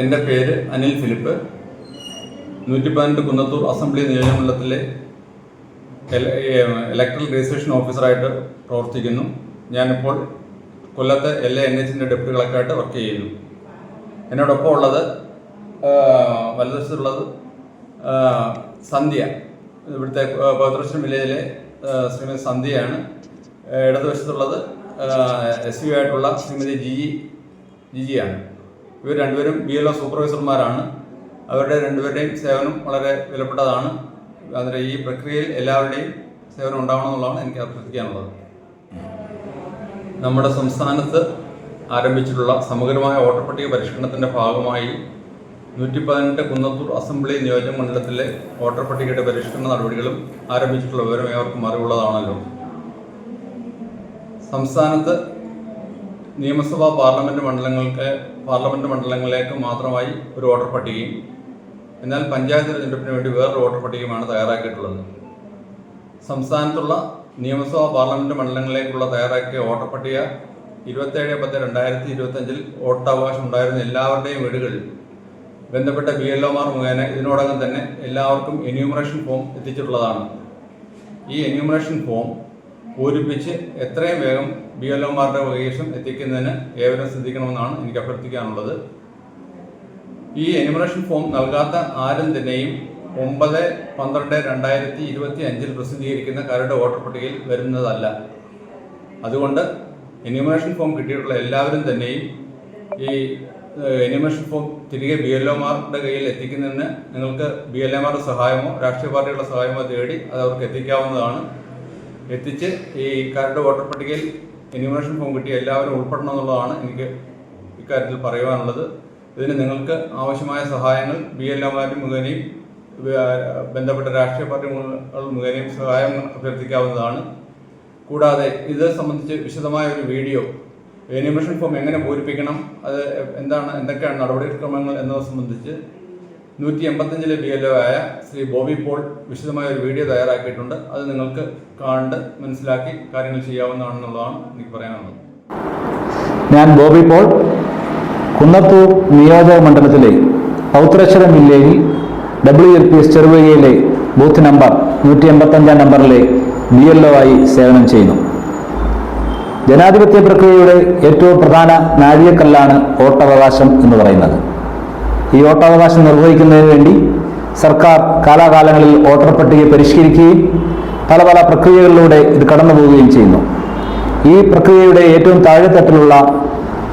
എന്റെ പേര് അനിൽ ഫിലിപ്പ്. നൂറ്റി പതിനെട്ട് കുന്നത്തൂർ അസംബ്ലി നിയോജകമണ്ഡലത്തിലെ ഇലക്ട്രൽ രജിസ്ട്രേഷൻ ഓഫീസറായിട്ട് പ്രവർത്തിക്കുന്നു. ഞാനിപ്പോൾ കൊല്ലത്തെ എൽ എ എൻ എച്ചിന്റെ ഡെപ്യൂട്ടി കളക്ടറായിട്ട് വർക്ക് ചെയ്യുന്നു. എന്നോടൊപ്പം ഉള്ളത് വലതുവശത്തുള്ളത് സന്ധ്യ. ഇവിടുത്തെ ആ, പവിത്രശ്വരം വില്ലേജിലെ ശ്രീമതി സന്ധ്യയാണ്. ഇടതുവശത്തുള്ളത് എസ് യു ആയിട്ടുള്ള ശ്രീമതി ജിജി ജിജിയാണ്. ഇവർ രണ്ടുപേരും ബി എൽ ഒ സൂപ്പർവൈസർമാരാണ് അവരുടെ രണ്ടുപേരുടെയും സേവനം വളരെ വിലപ്പെട്ടതാണ്. അതിന്റെ ഈ പ്രക്രിയയിൽ എല്ലാവരുടെയും സേവനം ഉണ്ടാവണം എന്നുള്ളതാണ് എനിക്ക് അഭ്യർത്ഥിക്കാനുള്ളത്. നമ്മുടെ സംസ്ഥാനത്ത് ആരംഭിച്ചിട്ടുള്ള സമഗ്രമായ വോട്ടർ പട്ടിക പരിഷ്കരണത്തിന്റെ ഭാഗമായി നൂറ്റി പതിനെട്ട് കുന്നത്തൂർ അസംബ്ലി നിയോജക മണ്ഡലത്തിലെ വോട്ടർ പട്ടികയുടെ പരിഷ്കരണ നടപടികളും ആരംഭിച്ചിട്ടുള്ള വിവരം ഏവർക്കും അറിവുള്ളതാണല്ലോ. സംസ്ഥാനത്ത് നിയമസഭാ പാർലമെന്റ് മണ്ഡലങ്ങൾക്ക് പാർലമെന്റ് മണ്ഡലങ്ങളിലേക്ക് മാത്രമായി ഒരു വോട്ടർ പട്ടികയും എന്നാൽ പഞ്ചായത്ത് തിരഞ്ഞെടുപ്പിന് വേണ്ടി വേറൊരു വോട്ടർ പട്ടികയുമാണ് തയ്യാറാക്കിയിട്ടുള്ളത്. സംസ്ഥാനത്തുള്ള നിയമസഭാ പാർലമെന്റ് മണ്ഡലങ്ങളിലേക്കുള്ള തയ്യാറാക്കിയ വോട്ടർ പട്ടിക ഇരുപത്തേഴ് പത്ത് രണ്ടായിരത്തി ഇരുപത്തഞ്ചിൽ വോട്ടവകാശം ഉണ്ടായിരുന്ന എല്ലാവരുടെയും വീടുകളിൽ ബന്ധപ്പെട്ട ബി എൽ ഒമാർ മുഖേന ഇതിനോടകം തന്നെ എല്ലാവർക്കും എന്യൂമറേഷൻ ഫോം എത്തിച്ചിട്ടുള്ളതാണ്. ഈ എന്യൂമറേഷൻ ഫോം പൂരിപ്പിച്ച് എത്രയും വേഗം ബി എൽ ഒമാരുടെ വകേഷം എത്തിക്കുന്നതിന് ഏവരും ശ്രദ്ധിക്കണമെന്നാണ് എനിക്ക് അഭ്യർത്ഥിക്കാനുള്ളത്. ഈ എനുമറേഷൻ ഫോം നൽകാത്ത ആരും തന്നെയും ഒമ്പത് പന്ത്രണ്ട് രണ്ടായിരത്തി ഇരുപത്തി അഞ്ചിൽ പ്രസിദ്ധീകരിക്കുന്ന കരട് വോട്ടർ പട്ടികയിൽ വരുന്നതല്ല. അതുകൊണ്ട് എന്യൂമറേഷൻ ഫോം കിട്ടിയിട്ടുള്ള എല്ലാവരും തന്നെയും ഈ എനിമേഷൻ ഫോം തിരികെ ബി എൽ ഒമാരുടെ കയ്യിൽ എത്തിക്കുന്നതിന് നിങ്ങൾക്ക് ബി എൽ എമാരുടെ സഹായമോ രാഷ്ട്രീയ പാർട്ടികളുടെ സഹായമോ തേടി അത് അവർക്ക് എത്തിക്കാവുന്നതാണ്. എത്തിച്ച് ഈ കരട് വോട്ടർ പട്ടികയിൽ എന്യൂമറേഷൻ ഫോം കിട്ടിയ എല്ലാവരും ഉൾപ്പെടണം എന്നുള്ളതാണ് എനിക്ക് ഇക്കാര്യത്തിൽ പറയുവാനുള്ളത്. ഇതിന് നിങ്ങൾക്ക് ആവശ്യമായ സഹായങ്ങൾ ബി എൽ ഒമാരും മുഖേനയും ബന്ധപ്പെട്ട രാഷ്ട്രീയ പാർട്ടികൾ മുഖേനയും സഹായം അഭ്യർത്ഥിക്കാവുന്നതാണ്. കൂടാതെ ഇത് സംബന്ധിച്ച് വിശദമായ ഒരു വീഡിയോ എന്യൂമറേഷൻ ഫോം എങ്ങനെ പൂരിപ്പിക്കണം അത് എന്താണ് എന്തൊക്കെയാണ് നടപടിക്രമങ്ങൾ എന്നത് സംബന്ധിച്ച് നൂറ്റി എൺപത്തഞ്ചിലെ ബി എൽ ഒ ആയ ശ്രീ ബോബി പോൾ വിശദമായ ഒരു വീഡിയോ തയ്യാറാക്കിയിട്ടുണ്ട്. അത് നിങ്ങൾക്ക് കണ്ട് മനസ്സിലാക്കി കാര്യങ്ങൾ ചെയ്യാവുന്നതാണെന്നുള്ളതാണ് എനിക്ക് പറയാനുള്ളത്. ഞാൻ ബോബി പോൾ കുന്നത്തൂർ നിയോജക മണ്ഡലത്തിലെ പൗത്രശ്വരം വില്ലേജിൽ ഡബ്ല്യു എൽ പി എസ് ചെറുപുഴയിലെ ബൂത്ത് നമ്പർ നൂറ്റി എൺപത്തഞ്ചാം നമ്പറിലെ ബി എൽ ഒ ആയി സേവനം ചെയ്യുന്നു. ജനാധിപത്യ പ്രക്രിയയുടെ ഏറ്റവും പ്രധാന നാഴികക്കല്ലാണ് വോട്ടവകാശം എന്ന് പറയുന്നത്. ഈ വോട്ടവകാശം നിർവഹിക്കുന്നതിന് വേണ്ടി സർക്കാർ കാലാകാലങ്ങളിൽ വോട്ടർ പട്ടിക പരിഷ്കരിക്കുകയും പല പല പ്രക്രിയകളിലൂടെ ഇത് കടന്നു പോവുകയും ചെയ്യുന്നു. ഈ പ്രക്രിയയുടെ ഏറ്റവും താഴെത്തട്ടിലുള്ള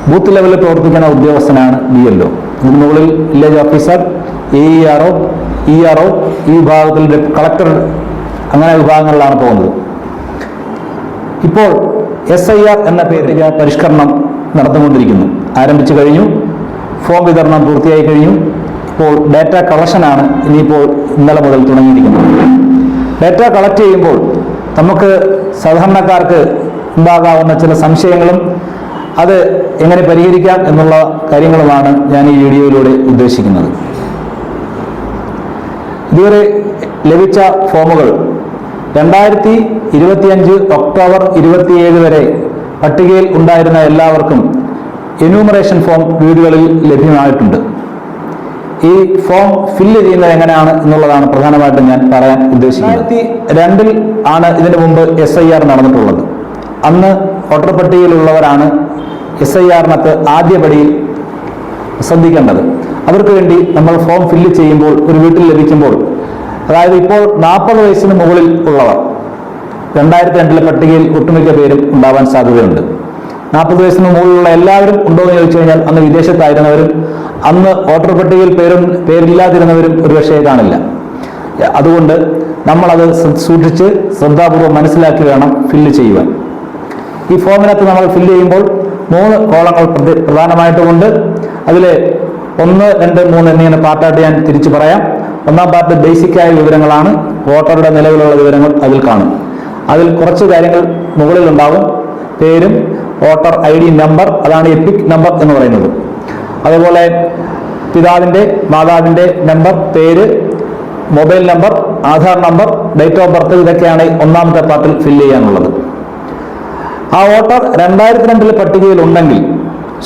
ബൂത്ത് ലെവലിൽ പ്രവർത്തിക്കുന്ന ഉദ്യോഗസ്ഥനാണ് ബി എൽ ഒ. ഇതിന് മുകളിൽ village officer A E R O E R O ഈ വിഭാഗത്തിൽ കളക്ടർ അങ്ങനെ വിഭാഗങ്ങളിലാണ് പോകുന്നത്. ഇപ്പോൾ എസ് ഐ ആർ എന്ന പേരിൽ പരിഷ്കരണം നടന്നുകൊണ്ടിരിക്കുന്നു. ആരംഭിച്ചു കഴിഞ്ഞു. ഫോം വിതരണം പൂർത്തിയായി കഴിഞ്ഞു. ഇപ്പോൾ ഡാറ്റ കളക്ഷനാണ് ഇനിയിപ്പോൾ ഇന്നലെ മുതൽ തുടങ്ങിയിരിക്കുന്നത്. ഡാറ്റ കളക്ട് ചെയ്യുമ്പോൾ നമുക്ക് സാധാരണക്കാർക്ക് ഉണ്ടാകാവുന്ന ചില സംശയങ്ങളും അത് എങ്ങനെ പരിഹരിക്കാം എന്നുള്ള കാര്യങ്ങളുമാണ് ഞാൻ ഈ വീഡിയോയിലൂടെ ഉദ്ദേശിക്കുന്നത്. ഇതുവരെ ലഭിച്ച ഫോമുകൾ രണ്ടായിരത്തി ഇരുപത്തിയഞ്ച് ഒക്ടോബർ ഇരുപത്തിയേഴ് വരെ പട്ടികയിൽ ഉണ്ടായിരുന്ന എല്ലാവർക്കും എന്യൂമറേഷൻ ഫോം വീടുകളിൽ ലഭ്യമായിട്ടുണ്ട്. ഈ ഫോം ഫില്ല് ചെയ്യുന്നത് എങ്ങനെയാണ് എന്നുള്ളതാണ് പ്രധാനമായിട്ടും ഞാൻ പറയാൻ ഉദ്ദേശിക്കുന്നത്. രണ്ടായിരത്തി രണ്ടിൽ ആണ് ഇതിനു മുമ്പ് എസ് ഐ ആർ നടന്നിട്ടുള്ളത്. അന്ന് വോട്ടർ പട്ടികയിലുള്ളവരാണ് എസ് ഐ ആറിനകത്ത് ആദ്യപടിയിൽ ശ്രദ്ധിക്കേണ്ടത്. അവർക്ക് വേണ്ടി നമ്മൾ ഫോം ഫില്ല് ചെയ്യുമ്പോൾ ഒരു വീട്ടിൽ ലഭിക്കുമ്പോൾ അതായത് ഇപ്പോൾ നാൽപ്പത് വയസ്സിന് മുകളിൽ ഉള്ളവർ രണ്ടായിരത്തി രണ്ടിലെ പട്ടികയിൽ ഒട്ടുമിക്ക പേരും ഉണ്ടാവാൻ സാധ്യതയുണ്ട്. നാൽപ്പത് വയസ്സിന് മുകളിലുള്ള എല്ലാവരും ഉണ്ടോ എന്ന് ചോദിച്ചു കഴിഞ്ഞാൽ അന്ന് വിദേശത്തായിരുന്നവരും അന്ന് വോട്ടർ പട്ടികയിൽ പേരും പേരില്ലാതിരുന്നവരും ഒരുപക്ഷേ കാണില്ല അതുകൊണ്ട് നമ്മളത് സൂക്ഷിച്ച് ശ്രദ്ധാപൂർവം മനസ്സിലാക്കി വേണം ഫില്ല് ചെയ്യുവാൻ. ഈ ഫോമിനകത്ത് നമ്മൾ ഫില്ല് ചെയ്യുമ്പോൾ മൂന്ന് കോളങ്ങൾ പ്രധ- പ്രധാനമായിട്ടുമുണ്ട്. അതിൽ ഒന്ന് രണ്ട് മൂന്ന് എന്നിങ്ങനെ പാർട്ടായിട്ട് ഞാൻ തിരിച്ചു പറയാം. ഒന്നാം പാർട്ട് ബേസിക്കായ വിവരങ്ങളാണ്. വോട്ടറുടെ നിലവിലുള്ള വിവരങ്ങൾ അതിൽ കാണും. അതിൽ കുറച്ച് കാര്യങ്ങൾ മുകളിലുണ്ടാവും. പേരും വോട്ടർ ഐ ഡി നമ്പർ അതാണ് എപ്പിക് നമ്പർ എന്ന് പറയുന്നത്. അതുപോലെ പിതാവിന്റെ മാതാവിന്റെ നമ്പർ പേര് mobile number Aadhaar number date of birth ഇതൊക്കെയാണ് ഒന്നാമത്തെ പാർട്ടിൽ ഫില്ല് ചെയ്യാനുള്ളത്. ആ വോട്ടർ രണ്ടായിരത്തി രണ്ടിലെ പട്ടികയിൽ ഉണ്ടെങ്കിൽ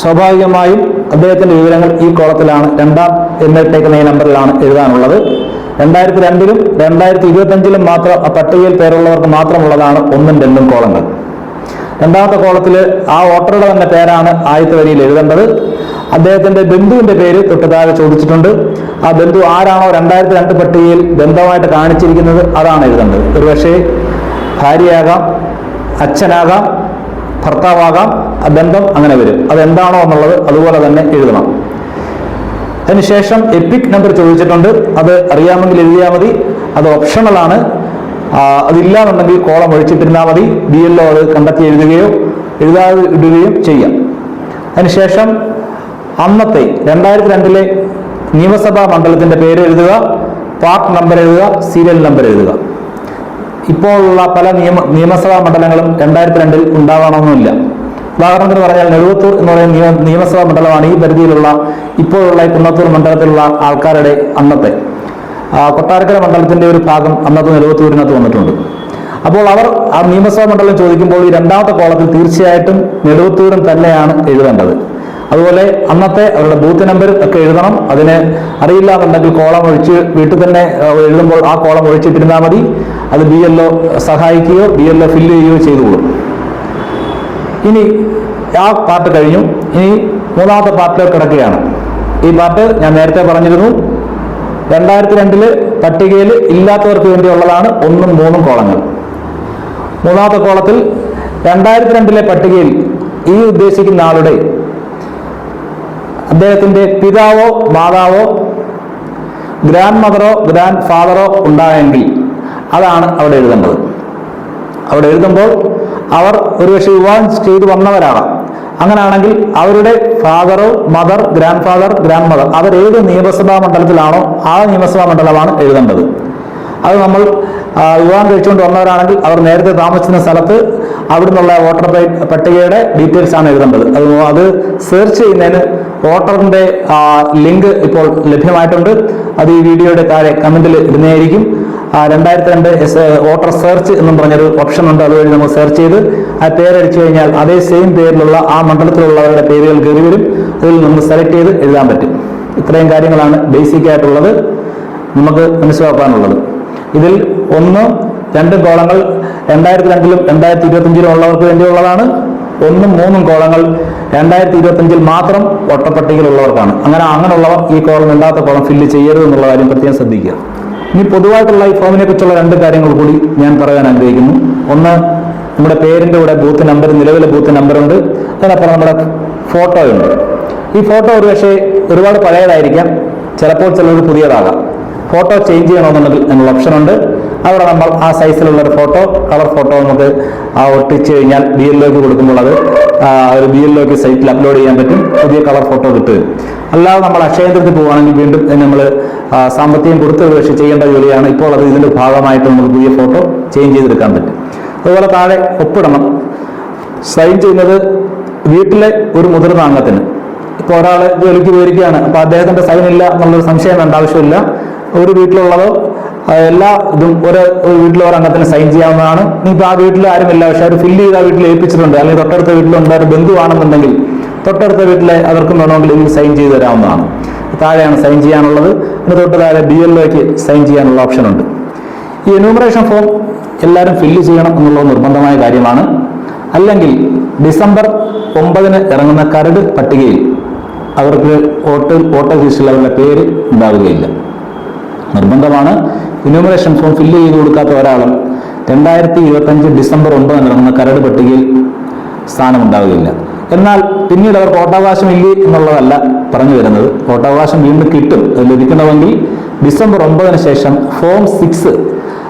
സ്വാഭാവികമായും അദ്ദേഹത്തിന്റെ വിവരങ്ങൾ ഈ കോളത്തിലാണ്. രണ്ടാം എന്നിട്ടേക്കുന്ന ഈ നമ്പറിലാണ് എഴുതാനുള്ളത്. രണ്ടായിരത്തി രണ്ടിലും രണ്ടായിരത്തി ഇരുപത്തഞ്ചിലും മാത്രം ആ പട്ടികയിൽ പേരുള്ളവർക്ക് മാത്രമുള്ളതാണ് ഒന്നും രണ്ടും കോളങ്ങൾ. രണ്ടാമത്തെ കോളത്തിൽ ആ ഓട്ടറുടെ തന്നെ പേരാണ് ആദ്യത്തെ വരിയിൽ എഴുതേണ്ടത്. അദ്ദേഹത്തിന്റെ ബന്ധുവിന്റെ പേര് തൊട്ട് താഴെ ചോദിച്ചിട്ടുണ്ട്. ആ ബന്ധു ആരാണോ രണ്ടായിരത്തി രണ്ട് പട്ടികയിൽ ബന്ധമായിട്ട് കാണിച്ചിരിക്കുന്നത് അതാണ് എഴുതേണ്ടത്. ഒരുപക്ഷെ ഭാര്യയാകാം അച്ഛനാകാം ഭർത്താവാകാം ബന്ധം അങ്ങനെ വരും. അതെന്താണോ എന്നുള്ളത് അതുപോലെ തന്നെ എഴുതണം. അതിനുശേഷം എപ്പിക് നമ്പർ ചോദിച്ചിട്ടുണ്ട്. അത് അറിയാമെങ്കിൽ എഴുതിയാൽ മതി. അത് ഓപ്ഷണലാണ് അതില്ലാന്നുണ്ടെങ്കിൽ കോളം ഒഴിച്ചിട്ടിരുന്നാൽ മതി. ബി എൽ അത് കണ്ടെത്തി എഴുതുകയോ എഴുതാതെ ഇടുകയും ചെയ്യാം. അതിനുശേഷം അന്നത്തെ രണ്ടായിരത്തി രണ്ടിലെ നിയമസഭാ മണ്ഡലത്തിന്റെ പേര് എഴുതുക പാർട്ട് നമ്പർ എഴുതുക സീരിയൽ നമ്പർ എഴുതുക. ഇപ്പോഴുള്ള പല നിയമ നിയമസഭാ മണ്ഡലങ്ങളും രണ്ടായിരത്തി രണ്ടിൽ ഉണ്ടാവണമെന്നില്ല. ഉദാഹരണത്തിന് പറഞ്ഞാൽ നെടുവത്തൂർ എന്ന് പറയുന്ന നിയമ നിയമസഭാ മണ്ഡലമാണ് ഈ പരിധിയിലുള്ള ഇപ്പോഴുള്ള ഈ കുന്നത്തൂർ മണ്ഡലത്തിലുള്ള ആൾക്കാരുടെ അന്നത്തെ. കൊട്ടാരക്കര മണ്ഡലത്തിന്റെ ഒരു ഭാഗം അന്നത്തെ നിലവത്തൂരിനകത്ത് വന്നിട്ടുണ്ട്. അപ്പോൾ അവർ ആ നിയമസഭാ മണ്ഡലം ചോദിക്കുമ്പോൾ ഈ രണ്ടാമത്തെ കോളത്തിൽ തീർച്ചയായിട്ടും നെടുവത്തൂരും തന്നെയാണ് എഴുതേണ്ടത്. അതുപോലെ അന്നത്തെ അവരുടെ ബൂത്ത് നമ്പർ ഒക്കെ എഴുതണം. അതിന് അറിയില്ല എന്നുണ്ടെങ്കിൽ കോളം ഒഴിച്ച് വീട്ടിൽ തന്നെ എഴുതുമ്പോൾ ആ കോളം ഒഴിച്ചിട്ടിരുന്നാൽ മതി. അത് ബി എൽ ഒ സഹായിക്കുകയോ ബി എൽ ഒ ഫില്ല് ചെയ്യുകയോ ചെയ്തുകൊള്ളും ഇനി ആ പാർട്ട് കഴിഞ്ഞു. ഇനി മൂന്നാമത്തെ പാർട്ടിലേക്ക് കിടക്കുകയാണ്. ഈ പാർട്ട് ഞാൻ നേരത്തെ പറഞ്ഞിരുന്നു. രണ്ടായിരത്തി രണ്ടിൽ പട്ടികയിൽ ഇല്ലാത്തവർക്ക് വേണ്ടിയുള്ളതാണ് ഒന്നും മൂന്നും കോളങ്ങൾ. മൂന്നാമത്തെ കോളത്തിൽ രണ്ടായിരത്തി രണ്ടിലെ പട്ടികയിൽ ഈ ഉദ്ദേശിക്കുന്ന ആളുടെ അദ്ദേഹത്തിന്റെ പിതാവോ മാതാവോ ഗ്രാൻഡ് മദറോ ഗ്രാൻഡ് ഫാദറോ ഉണ്ടായെങ്കിൽ അതാണ് അവിടെ എഴുതേണ്ടത്. അവിടെ എഴുതുമ്പോൾ അവർ ഒരുപക്ഷെ വിവാഹം ചെയ്തു വന്നവരാണ് അങ്ങനെയാണെങ്കിൽ അവരുടെ ഫാദറോ mother grandfather grandmother അവർ ഏത് നിയമസഭാ മണ്ഡലത്തിലാണോ ആ നിയമസഭാ മണ്ഡലമാണ് എഴുതേണ്ടത്. അത് നമ്മൾ വിവാഹം കഴിച്ചുകൊണ്ട് വന്നവരാണെങ്കിൽ അവർ നേരത്തെ താമസിക്കുന്ന സ്ഥലത്ത് അവിടെ നിന്നുള്ള വോട്ടർ പട്ടികയുടെ ഡീറ്റെയിൽസ് ആണ് എഴുതേണ്ടത്. അത് അത് സെർച്ച് ചെയ്യുന്നതിന് വോട്ടറിന്റെ ലിങ്ക് ഇപ്പോൾ ലഭ്യമായിട്ടുണ്ട്. അത് ഈ വീഡിയോയുടെ താഴെ കമന്റിൽ ഇടുന്നതായിരിക്കും. രണ്ടായിരത്തി രണ്ട് വോട്ടർ സെർച്ച് എന്നും പറഞ്ഞൊരു ഓപ്ഷൻ ഉണ്ട്. അതുവഴി നമ്മൾ സെർച്ച് ചെയ്ത് ആ പേരടിച്ചു കഴിഞ്ഞാൽ അതേ സെയിം പേരിലുള്ള ആ മണ്ഡലത്തിലുള്ളവരുടെ പേരുകൾ കയറി വരും. അതിൽ നമ്മൾ സെലക്ട് ചെയ്ത് എഴുതാൻ പറ്റും. ഇത്രയും കാര്യങ്ങളാണ് ബേസിക് ആയിട്ടുള്ളത്. നമുക്ക് മനസ്സിലാക്കാനുള്ളത്. ഇതിൽ ഒന്ന് രണ്ട് കോളങ്ങൾ രണ്ടായിരത്തി രണ്ടിലും രണ്ടായിരത്തി ഇരുപത്തിയഞ്ചിലും ഉള്ളവർക്ക് വേണ്ടിയുള്ളതാണ്. ഒന്നും മൂന്നും കോളങ്ങൾ രണ്ടായിരത്തി ഇരുപത്തിയഞ്ചിൽ മാത്രം ഒട്ടപ്പട്ടികയിലുള്ളവർക്കാണ് അങ്ങനെ അങ്ങനെയുള്ളവർ ഈ കോളം ഇല്ലാത്ത കോളം ഫില്ല് ചെയ്യരുത് എന്നുള്ള കാര്യം പ്രത്യേകം ശ്രദ്ധിക്കുക. ഇനി പൊതുവായിട്ടുള്ള ഈ ഫോമിനെ കുറിച്ചുള്ള രണ്ട് കാര്യങ്ങൾ കൂടി ഞാൻ പറയാൻ ആഗ്രഹിക്കുന്നു. ഒന്ന് നമ്മുടെ പേരിന്റെ കൂടെ ബൂത്ത് നമ്പർ നിലവിലെ ബൂത്ത് നമ്പറുണ്ട് അതിനപ്പുറം നമ്മുടെ ഫോട്ടോയുണ്ട് ഈ ഫോട്ടോ ഒരുപക്ഷെ ഒരുപാട് പഴയതായിരിക്കാം. ചിലപ്പോൾ ചിലത് പുതിയതാകാം. ഫോട്ടോ ചേഞ്ച് ചെയ്യണമെന്നുണ്ടെങ്കിൽ എന്നുള്ള ഓപ്ഷൻ ഉണ്ട്. അവിടെ നമ്മൾ ആ സൈസിലുള്ള ഒരു ഫോട്ടോ കളർ ഫോട്ടോ നമുക്ക് ആ ഒട്ടിച്ച് കഴിഞ്ഞാൽ ബി എല്ലോക്ക് കൊടുക്കുമ്പോൾ അത് ഒരു ബി എല്ലോക്ക് സൈറ്റിൽ അപ്ലോഡ് ചെയ്യാൻ പറ്റും. പുതിയ കളർ ഫോട്ടോ കിട്ടും. അല്ലാതെ നമ്മൾ അക്ഷയന്ത്രത്തിൽ പോവുകയാണെങ്കിൽ വീണ്ടും നമ്മൾ സാമ്പത്തികം കൊടുത്ത് പക്ഷെ ചെയ്യേണ്ട ജോലിയാണ്. ഇപ്പോൾ അത് ഇതിന്റെ ഭാഗമായിട്ട് നമുക്ക് പുതിയ ഫോട്ടോ ചേഞ്ച് ചെയ്തെടുക്കാൻ പറ്റും. അതുപോലെ താഴെ ഒപ്പിടണം. സൈൻ ചെയ്യുന്നത് വീട്ടിലെ ഒരു മുതിർന്ന അംഗത്തിന്. ഇപ്പോൾ ഒരാൾ ജോലിക്ക് പോയിരിക്കുകയാണ്. അപ്പോൾ അദ്ദേഹത്തിന്റെ സൈൻ ഇല്ല എന്നുള്ളൊരു സംശയം വേണ്ട ആവശ്യമില്ല. ഒരു വീട്ടിലുള്ളതോ എല്ലാ ഇതും ഒരു ഒരു വീട്ടിലെ ഒരു അംഗത്തിന് സൈൻ ചെയ്യാവുന്നതാണ്. ഇനിയിപ്പോൾ ആ വീട്ടിൽ ആരുമില്ല. പക്ഷെ അവർ ഫില്ല് ചെയ്ത് ആ വീട്ടിൽ ഏൽപ്പിച്ചിട്ടുണ്ട്. അല്ലെങ്കിൽ തൊട്ടടുത്ത വീട്ടിലുണ്ട് ഒരു ബന്ധുവാണെന്നുണ്ടെങ്കിൽ തൊട്ടടുത്ത വീട്ടിലെ അവർക്കും വേണമെങ്കിൽ ഇതിൽ സൈൻ ചെയ്ത് തരാവുന്നതാണ്. താഴെയാണ് സൈൻ ചെയ്യാനുള്ളത്. അതിന് തൊട്ട് താഴെ ബി എൽ സൈൻ ചെയ്യാനുള്ള ഓപ്ഷൻ ഉണ്ട്. ഈ എന്യൂമറേഷൻ ഫോം എല്ലാവരും ഫില്ല് ചെയ്യണം എന്നുള്ളത് നിർബന്ധമായ കാര്യമാണ്. അല്ലെങ്കിൽ ഡിസംബർ ഒമ്പതിന് ഇറങ്ങുന്ന കരട് പട്ടികയിൽ അവർക്ക് വോട്ട് വോട്ടർ ലിസ്റ്റിൽ അവരുടെ പേര് ഉണ്ടാവുകയില്ല. നിർബന്ധമാണ്. എന്യൂമറേഷൻ ഫോം ഫില്ല് ചെയ്ത് കൊടുക്കാത്ത ഒരാളും രണ്ടായിരത്തി ഇരുപത്തഞ്ച് ഡിസംബർ ഒമ്പതിന് ഇറങ്ങുന്ന കരട് പട്ടികയിൽ സ്ഥാനമുണ്ടാവുകയില്ല. എന്നാൽ പിന്നീട് അവർ കോട്ടാവകാശം ഇല്ലേ എന്നുള്ളതല്ല പറഞ്ഞു വരുന്നത്. വോട്ടവകാശം വീണ്ടും കിട്ടും. ലഭിക്കണമെങ്കിൽ ഡിസംബർ ഒമ്പതിന് ശേഷം ഫോം സിക്സ്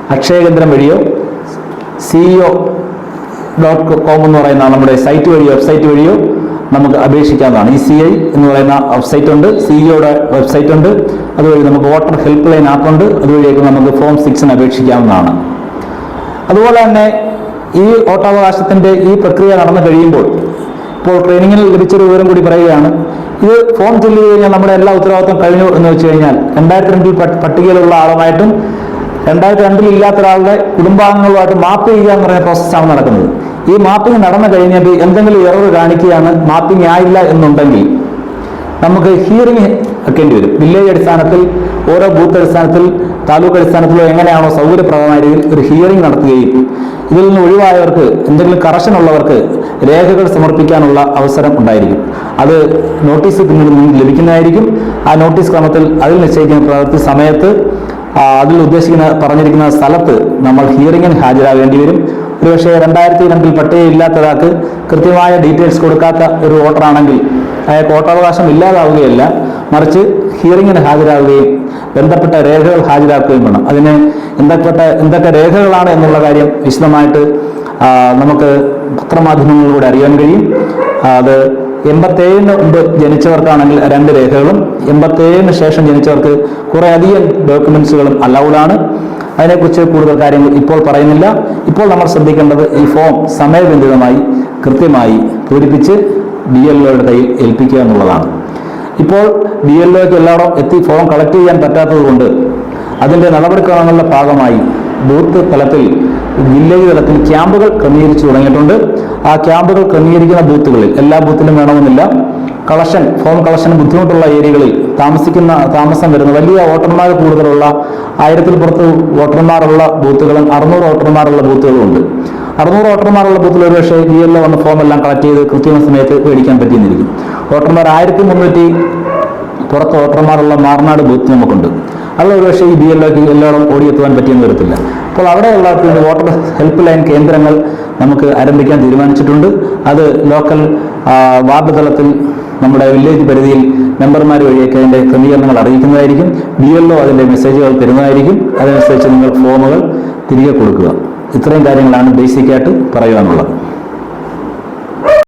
അക്ഷയകേന്ദ്രം വഴിയോ സിഇഒ ഡോട്ട് കോം എന്ന് പറയുന്ന നമ്മുടെ സൈറ്റ് വഴിയോ വെബ്സൈറ്റ് വഴിയോ നമുക്ക് അപേക്ഷിക്കാവുന്നതാണ്. ഈ സി ഐ എന്ന് പറയുന്ന വെബ്സൈറ്റ് ഉണ്ട്. സിഇഒയുടെ വെബ്സൈറ്റ് ഉണ്ട്. അതുവഴി നമുക്ക് വോട്ടർ ഹെൽപ്പ് ലൈൻ ആപ്പ് ഉണ്ട്. അതുവഴിയൊക്കെ നമുക്ക് ഫോം സിക്സിന് അപേക്ഷിക്കാവുന്നതാണ്. അതുപോലെ തന്നെ ഈ വോട്ടവകാശത്തിന്റെ ഈ പ്രക്രിയ നടന്നു കഴിയുമ്പോൾ ഇപ്പോൾ ട്രെയിനിങ്ങിൽ ലഭിച്ചൊരു വിവരം കൂടി പറയുകയാണ്. ഇത് ഫോം ഫില്ല് ചെയ്ത് കഴിഞ്ഞാൽ നമ്മുടെ എല്ലാ ഉത്തരവാദിത്വം കഴിഞ്ഞു എന്ന് വെച്ച് കഴിഞ്ഞാൽ രണ്ടായിരത്തി രണ്ടിൽ പട്ട്- പട്ടികയിലുള്ള ആളുമായിട്ടും രണ്ടായിരത്തി രണ്ടിൽ ഇല്ലാത്ത ഒരാളുടെ കുടുംബാംഗങ്ങളുമായിട്ട് മാപ്പ് ചെയ്യുക എന്ന് പറയുന്ന പ്രോസസ്സാണ് നടക്കുന്നത്. ഈ മാപ്പിംഗ് നടന്നു കഴിഞ്ഞിട്ട് എന്തെങ്കിലും എറർ കാണിക്കുകയാണ് മാപ്പിംഗ് ആയില്ല എന്നുണ്ടെങ്കിൽ നമുക്ക് ഹിയറിംഗ് വെക്കേണ്ടി വരും. വില്ലേജ് അടിസ്ഥാനത്തിൽ ഓരോ ബൂത്ത് അടിസ്ഥാനത്തിൽ താലൂക്ക് അടിസ്ഥാനത്തിലോ എങ്ങനെയാണോ സൗകര്യപ്രദമായ രീതിയിൽ ഒരു ഹിയറിംഗ് നടത്തുകയും ഇതിൽ നിന്ന് ഒഴിവായവർക്ക് എന്തെങ്കിലും കറക്ഷൻ ഉള്ളവർക്ക് രേഖകൾ സമർപ്പിക്കാനുള്ള അവസരം ഉണ്ടായിരിക്കും. അത് നോട്ടീസ് പിന്നീട് ലഭിക്കുന്നതായിരിക്കും. ആ നോട്ടീസ് ക്രമത്തിൽ അതിൽ നിശ്ചയിക്കുന്ന പ്രവൃത്തി സമയത്ത് അതിൽ ഉദ്ദേശിക്കുന്ന പറഞ്ഞിരിക്കുന്ന സ്ഥലത്ത് നമ്മൾ ഹിയറിംഗിന് ഹാജരാകേണ്ടി വരും. ഒരുപക്ഷെ രണ്ടായിരത്തി രണ്ടിൽ പട്ടികയില്ലാത്തതാക്ക് കൃത്യമായ ഡീറ്റെയിൽസ് കൊടുക്കാത്ത ഒരു വോട്ടറാണെങ്കിൽ അയാൾക്ക് വോട്ടവകാശം ഇല്ലാതാവുകയല്ല. മറിച്ച് ഹിയറിംഗിന് ഹാജരാകുകയും ബന്ധപ്പെട്ട രേഖകൾ ഹാജരാക്കുകയും വേണം. അതിന് എന്തൊക്കെ എന്തൊക്കെ രേഖകളാണ് എന്നുള്ള കാര്യം വിശദമായിട്ട് നമുക്ക് പത്രമാധ്യമങ്ങളിലൂടെ അറിയാൻ കഴിയും. അത് എൺപത്തേഴിന് മുമ്പ് ജനിച്ചവർക്കാണെങ്കിൽ രണ്ട് രേഖകളും എൺപത്തേഴിന് ശേഷം ജനിച്ചവർക്ക് കുറേ അധികം ഡോക്യുമെന്റ്സുകളും അലൗഡാണ്. അതിനെക്കുറിച്ച് കൂടുതൽ കാര്യങ്ങൾ ഇപ്പോൾ പറയുന്നില്ല. ഇപ്പോൾ നമ്മൾ ശ്രദ്ധിക്കേണ്ടത് ഈ ഫോം സമയബന്ധിതമായി കൃത്യമായി പൂരിപ്പിച്ച് ഡി എൽ ഒയുടെ കയ്യിൽ ഏൽപ്പിക്കുക എന്നുള്ളതാണ്. ഇപ്പോൾ ഡി എൽ എല്ലായിടം എത്തി ഫോം കളക്ട് ചെയ്യാൻ പറ്റാത്തത് കൊണ്ട് അതിന്റെ നടപടിക്രമങ്ങളുടെ ഭാഗമായി ബൂത്ത് തലത്തിൽ വില്ലേജ് തലത്തിൽ ക്യാമ്പുകൾ ക്രമീകരിച്ചു തുടങ്ങിയിട്ടുണ്ട്. ആ ക്യാമ്പുകൾ ക്രമീകരിക്കുന്ന ബൂത്തുകളിൽ എല്ലാ ബൂത്തിലും വേണമെന്നില്ല. കളക്ഷൻ ഫോം കളക്ഷൻ ബുദ്ധിമുട്ടുള്ള ഏരിയകളിൽ താമസിക്കുന്ന താമസം വരുന്ന വലിയ വോട്ടർമാർ കൂടുതലുള്ള ആയിരത്തിൽ പുറത്ത് വോട്ടർമാരുള്ള ബൂത്തുകളും അറുന്നൂറ് വോട്ടർമാരുള്ള ബൂത്തുകളും ഉണ്ട്. അറുന്നൂറ് വോട്ടർമാരുള്ള ബൂത്തിൽ ഒരുപക്ഷെ ഡി എൽ വന്ന ഫോം എല്ലാം കളക്ട് ചെയ്ത് കൃത്യമായ സമയത്ത് മേടിക്കാൻ പറ്റിയെന്നിരിക്കും. വോട്ടർമാർ ആയിരത്തി മുന്നൂറ്റി പുറത്ത് വോട്ടർമാരുള്ള മാർനാട് ബൂത്ത് നമുക്കുണ്ട്. അത് ഒരുപക്ഷെ ഈ ബി എല്ലോക്ക് എല്ലാവരും ഓടിയെത്തുവാൻ പറ്റിയെന്ന് വരത്തില്ല. അപ്പോൾ അവിടെയുള്ള വോട്ടർ ഹെൽപ്പ് ലൈൻ കേന്ദ്രങ്ങൾ നമുക്ക് ആരംഭിക്കാൻ തീരുമാനിച്ചിട്ടുണ്ട്. അത് ലോക്കൽ വാർഡ് തലത്തിൽ നമ്മുടെ വില്ലേജ് പരിധിയിൽ മെമ്പർമാർ വഴിയൊക്കെ അതിന്റെ ക്രമീകരണങ്ങൾ അറിയിക്കുന്നതായിരിക്കും. ബി എൽ ഒ അതിന്റെ മെസ്സേജുകൾ തരുന്നതായിരിക്കും. അതനുസരിച്ച് നിങ്ങൾ ഫോമുകൾ തിരികെ കൊടുക്കുക. ഇത്രയും കാര്യങ്ങളാണ് ബേസിക്കായിട്ട് പറയുവാനുള്ളത്.